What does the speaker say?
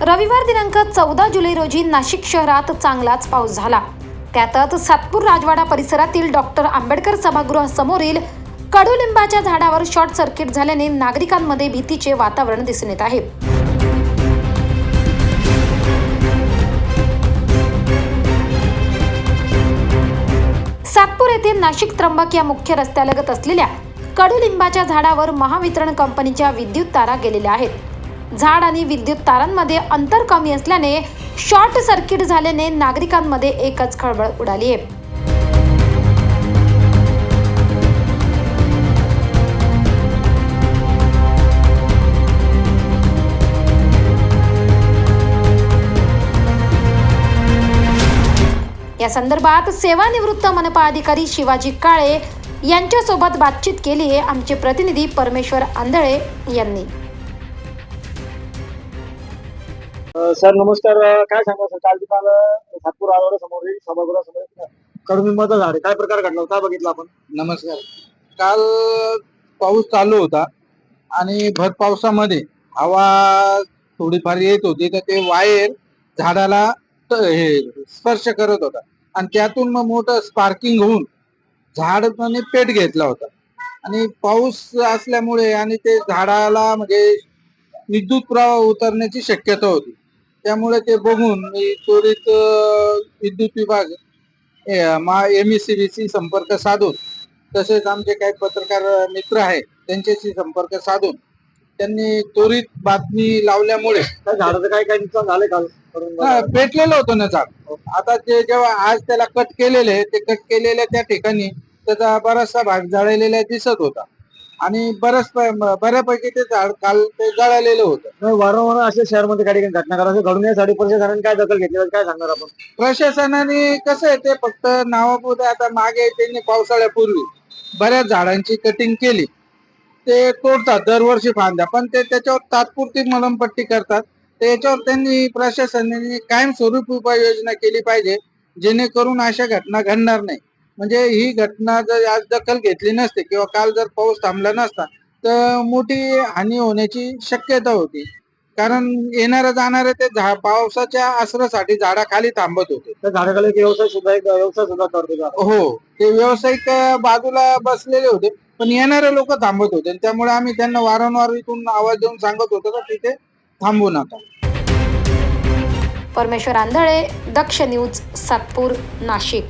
रविवार दिनांक चौदा जुलै रोजी नाशिक शहरात चांगलाच पाऊस झाला. त्यातच सातपूर राजवाडा परिसरातील डॉक्टर आंबेडकर सभागृहासमोरील कडुलिंबाच्या झाडावर शॉर्ट सर्किट झाल्याने नागरिकांमध्ये भीतीचे वातावरण दिसून येत आहे. सातपूर येथे नाशिक त्र्यंबक या मुख्य रस्त्यालगत असलेल्या कडुलिंबाच्या झाडावर महावितरण कंपनीच्या विद्युत तारा गेलेल्या आहेत. झाड आणि विद्युत तारांमध्ये अंतर कमी असल्याने शॉर्ट सर्किट झाल्याने नागरिकांमध्ये एकच खळबळ उडाली आहे. या संदर्भात सेवानिवृत्त मनपा अधिकारी शिवाजी काळे यांच्यासोबत बातचीत केली आहे आमचे प्रतिनिधी परमेश्वर आंधळे यांनी. सर नमस्कार. काय सांगा सर? काल काल सातपूर आवारा समोरील सभागृहासमोर कडुनिंबाचा झाड आहे. काय प्रकार घडला होता? बघितला आपण? नमस्कार. काल पाऊस चालू होता आणि भर पावसामध्ये हवा थोडीफार येत होती तर ते वायर झाडाला त- हे स्पर्श करत होता. आणि त्यातून मग मोठं स्पार्किंग होऊन झाड पेट घेतला होता. आणि पाऊस असल्यामुळे आणि ते झाडाला म्हणजे विद्युत प्रवाह उतरण्याची शक्यता होती. त्यामुळे ते बघून मी त्वरित विद्युत विभाग एम सी संपर्क साधून तसेच आमचे काही पत्रकार मित्र आहेत त्यांच्याशी संपर्क साधून त्यांनी त्वरित बातमी लावल्यामुळे झाडाचं काय काय नुकसान झालंय? पेटलेलं होतं ना झाड. आता ते जेव्हा आज त्याला कट केलेले ते कट केलेल्या त्या ठिकाणी त्याचा बराचसा भाग जळलेला दिसत होता. आणि बऱ्याच बऱ्यापैकी ते झाड काल ते जळालेलं होतं. नाही, वारंवार असे शहरामध्ये काही ठिकाणी घटना करा घडून यासाठी प्रशासनाने काय दखल घेतली? काय सांगणार आपण? प्रशासनाने कसं आहे ते फक्त नावापुरते आता मागे त्यांनी पावसाळ्यापूर्वी बऱ्याच झाडांची कटिंग केली. ते तोडतात दरवर्षी फांद्या. पण ते त्याच्यावर तात्पुरती मलमपट्टी करतात. तर याच्यावर त्यांनी प्रशासनाने कायमस्वरूपी उपाययोजना केली पाहिजे जेणेकरून अशा घटना घडणार नाही. म्हणजे ही घटना जर आज दखल घेतली नसते किंवा काल जर पाऊस थांबला नसता तर मोठी हानी होण्याची शक्यता होती. कारण येणारे जाणारे ते झा पावसाच्या आसरासाठी झाडाखाली थांबत होते. त्या झाडाखाली एक व्यवसाय सुद्धा एक व्यवसाय सुद्धा करतो? हो ते व्यावसायिक बाजूला बसलेले होते. पण येणारे लोक थांबत होते. आणि त्यामुळे आम्ही त्यांना वारंवार इथून आवाज देऊन सांगत होतो का तिथे थांबू नका. परमेश्वर आंधळे दक्ष न्यूज सातपूर नाशिक.